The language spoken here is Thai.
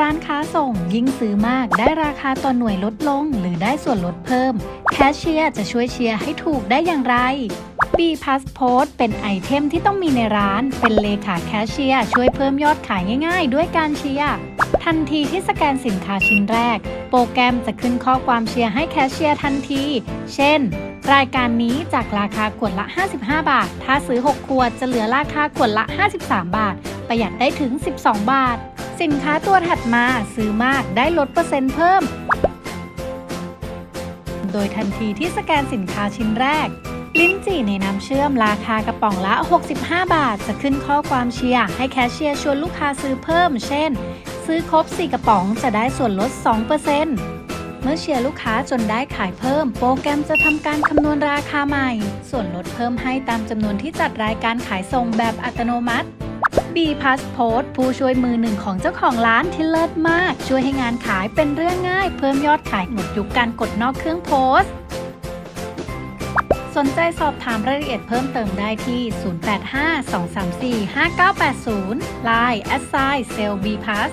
ร้านค้าส่งยิ่งซื้อมากได้ราคาต่อหน่วยลดลง หรือได้ส่วนลดเพิ่ม แคชเชียร์จะช่วยเชียร์ให้ถูกได้อย่างไร B Passport เป็นไอเทมที่ต้องมีในร้าน เป็นเลขาแคชเชียร์ช่วยเพิ่มยอดขายง่าย ๆ ด้วยการเชียร์ทันทีที่สแกนสินค้าชิ้นแรก โปรแกรมจะขึ้นข้อความเชียร์ให้แคชเชียร์ทันที เช่น รายการนี้จากราคาขวดละ 55 บาท ถ้าซื้อ 6 ขวดจะเหลือราคาขวดละ 53 บาท ประหยัดได้ถึง 12 บาท สินค้าตัวถัดมาซื้อมากได้ลดเปอร์เซ็นต์เพิ่ม โดยทันทีที่สแกนสินค้าชิ้นแรก ลิ้นจี่ในน้ำเชื่อมราคากระป๋องละ 65 บาท จะขึ้นข้อความเชียร์ให้แคชเชียร์ชวนลูกค้าซื้อเพิ่ม เช่น ซื้อครบ 4 กระป๋องจะได้ส่วนลด 2%เมื่อเชียร์ลูกค้าจนได้ขายเพิ่ม โปรแกรมจะทำการคำนวณราคาใหม่ ส่วนลดเพิ่มให้ตามจำนวนที่จัดรายการขายส่งแบบอัตโนมัติ B Passport ผู้ช่วยมือหนึ่งของเจ้าของร้านที่เลิศมาก ช่วยให้งานขายเป็นเรื่องง่าย เพิ่มยอดขายหมดยุคการกดนอกเครื่องโพสต์สนใจสอบถามรายละเอียดเพิ่มเติมได้ที่ 085 234 5980 Line s i s a l e B Pass